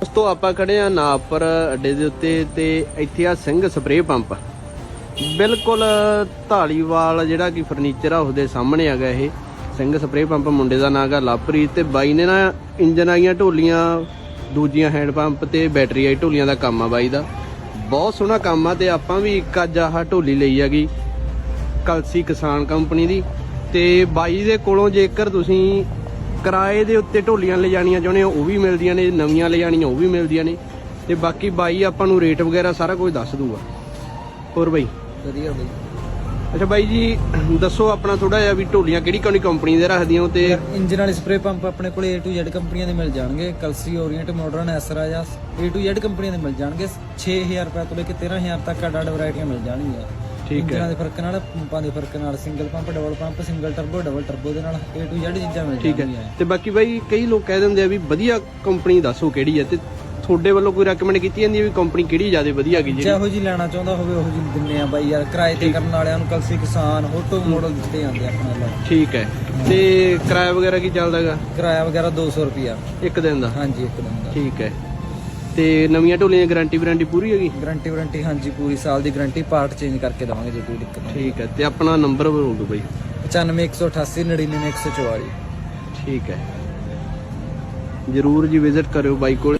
ਦੋਸਤੋ, ਆਪਾਂ ਖੜੇ ਆ ਨਾਪਰ ਅੱਡੇ ਦੇ ਉੱਤੇ ਤੇ ਇੱਥੇ ਆ ਸਿੰਘ ਸਪਰੇਅ ਪੰਪ। ਬਿਲਕੁਲ ਢਾਲੀਵਾਲ ਜਿਹੜਾ ਕਿ ਫਰਨੀਚਰ ਆ, ਉਹਦੇ ਸਾਹਮਣੇ ਆ ਗਿਆ ਇਹ। ਸਿੰਘ ਸਪਰੇਅ ਪੰਪ, ਮੁੰਡੇ ਦਾ ਨਾਂ ਹੈਗਾ ਲਵਪ੍ਰੀਤ ਤੇ ਬਾਈ ਨੇ ਨਾ ਇੰਜਨ ਆਈਆਂ ਢੋਲੀਆਂ, ਦੂਜੀਆਂ ਹੈਂਡ ਪੰਪ ਤੇ ਬੈਟਰੀ ਆਈ ਢੋਲੀਆਂ ਦਾ ਕੰਮ ਆ ਬਾਈ ਦਾ। ਬਹੁਤ ਸੋਹਣਾ ਕੰਮ ਆ ਤੇ ਆਪਾਂ ਵੀ ਇੱਕ ਅੱਜ ਆਹ ਢੋਲੀ ਲਈ ਹੈਗੀ, ਕਲਸੀ ਕਿਸਾਨ ਕੰਪਨੀ ਦੀ। ਤੇ ਬਾਈ ਦੇ ਕੋਲੋਂ ਜੇਕਰ ਤੁਸੀਂ ਕਿਰਾਏ ਦੇ ਉੱਤੇ ਢੋਲੀਆਂ ਲੈ ਜਾਣੀਆਂ ਚਾਹੁੰਦੇ ਹੋ ਉਹ ਵੀ ਮਿਲਦੀਆਂ ਨੇ ਨਵੀਆਂ ਲੈ ਜਾਣੀਆਂ ਉਹ ਵੀ ਮਿਲਦੀਆਂ ਨੇ। ਤੇ ਬਾਕੀ ਬਾਈ ਆਪਾਂ ਨੂੰ ਰੇਟ ਵਗੈਰਾ ਸਾਰਾ ਕੁਝ ਦੱਸ ਦੂਗਾ। ਹੋਰ ਬਾਈ? ਵਧੀਆ ਬਈ। ਅੱਛਾ ਬਾਈ ਜੀ ਦੱਸੋ ਆਪਣਾ ਥੋੜਾ ਜਿਹਾ ਵੀ ਢੋਲੀਆਂ ਕਿਹੜੀ ਕਿਹੜੀ ਕੰਪਨੀ ਦੇ ਰੱਖਦੀਆਂ ਹੋ ਤੇ ਇੰਜਨ ਵਾਲੇ ਸਪਰੇ ਪੰਪ ਆਪਣੇ ਕੋਲੇ A to Z ਕੰਪਨੀਆਂ ਦੇ ਮਿਲ ਜਾਣਗੇ। ਕਲਸੀ ਓਰੀਐਂਟ ਮਾਡਰਨ ਐਸਰਾ ਜਾਂ A to Z ਕੰਪਨੀਆਂ ਦੇ ਮਿਲ ਜਾਣਗੇ। 6000 ਰੁਪਏ ਤੋਂ ਲੈ ਕੇ 13000 ਤੱਕ ਅੱਡ ਅੱਡ ਵੈਰਾਈਟੀਆਂ ਮਿਲ ਜਾਣਗੀਆਂ। ਠੀਕ ਹੈ। ਦੇ ਫ਼ਰਕ ਨਾਲ ਪੰਪਾਂ ਦੇ ਫ਼ਰਕ ਨਾਲ single pump double pump single turbo double turbo ਦੇ ਨਾਲ A to Z ਚੀਜ਼ਾਂ ਮਿਲ ਠੀਕ ਹੈ। ਤੇ ਬਾਕੀ ਬਾਈ ਕਈ ਲੋਕ ਕਹਿ ਦਿੰਦੇ ਆ ਵੀ ਵਧੀਆ ਕੰਪਨੀ ਦੱਸੋ ਕਿਹੜੀ ਹੈ ਤੇ ਤੁਹਾਡੇ ਵੱਲੋਂ ਕੋਈ ਰეკਮੈਂਡ ਕੀਤੀ ਜਾਂਦੀ ਹੈ ਵੀ ਕੰਪਨੀ ਕਿਹੜੀ ਜ਼ਿਆਦਾ ਵਧੀਆ ਹੈਗੀ ਜਿਹੜੀ? ਜਿਹੋ ਜੀ ਲੈਣਾ ਚਾਹੁੰਦਾ ਹੋਵੇ ਉਹੋ ਜੀ ਦਿੰਨੇ ਆ ਬਾਈ ਯਾਰ ਕਿਰਾਏ ਤੇ ਕਰਨ ਵਾਲਿਆਂ ਨੂੰ ਕਲਸੀ ਕਿਸਾਨ ਹੋਟੋ ਮਾਡਲ ਦਿੱਤੇ ਜਾਂਦੇ ਆ ਆਪਣੇ ਵੱਲੋਂ। ਠੀਕ ਹੈ। ਤੇ ਕਿਰਾਇਆ ਵਗੈਰਾ ਕੀ ਚੱਲਦਾ ਹੈਗਾ? ਕਿਰਾਇਆ ਵਗੈਰਾ 200 ਰੁਪਿਆ ਇੱਕ ਦਿਨ ਦਾ? ਹਾਂਜੀ ਇੱਕ ਦਿਨ ਦਾ। ਠੀਕ ਹੈ। ਤੇ ਨਵੀਆਂ ਢੋਲੀਆਂ ਦੀ ਗਾਰੰਟੀ ਵਾਰੰਟੀ ਪੂਰੀ ਹੈਗੀ ਗਾਰੰਟੀ ਵਾਰੰਟੀ ਹਾਂਜੀ ਪੂਰੀ ਸਾਲ ਦੀ ਗਾਰੰਟੀ ਪਾਰਟ ਚੇਂਜ ਕਰਕੇ ਦਵਾਂਗੇ ਜੇ ਕੋਈ ਦਿੱਕਤ ਨਹੀਂ ਠੀਕ ਹੈ ਤੇ ਆਪਣਾ ਨੰਬਰ ਬੋਲ ਦਿਓ ਬਾਈ। 95 188 99 144 ਠੀਕ ਹੈ। ਜਰੂਰ ਜੀ ਵਿਜ਼ਿਟ ਕਰਿਓ ਬਾਈ ਕੋਲ।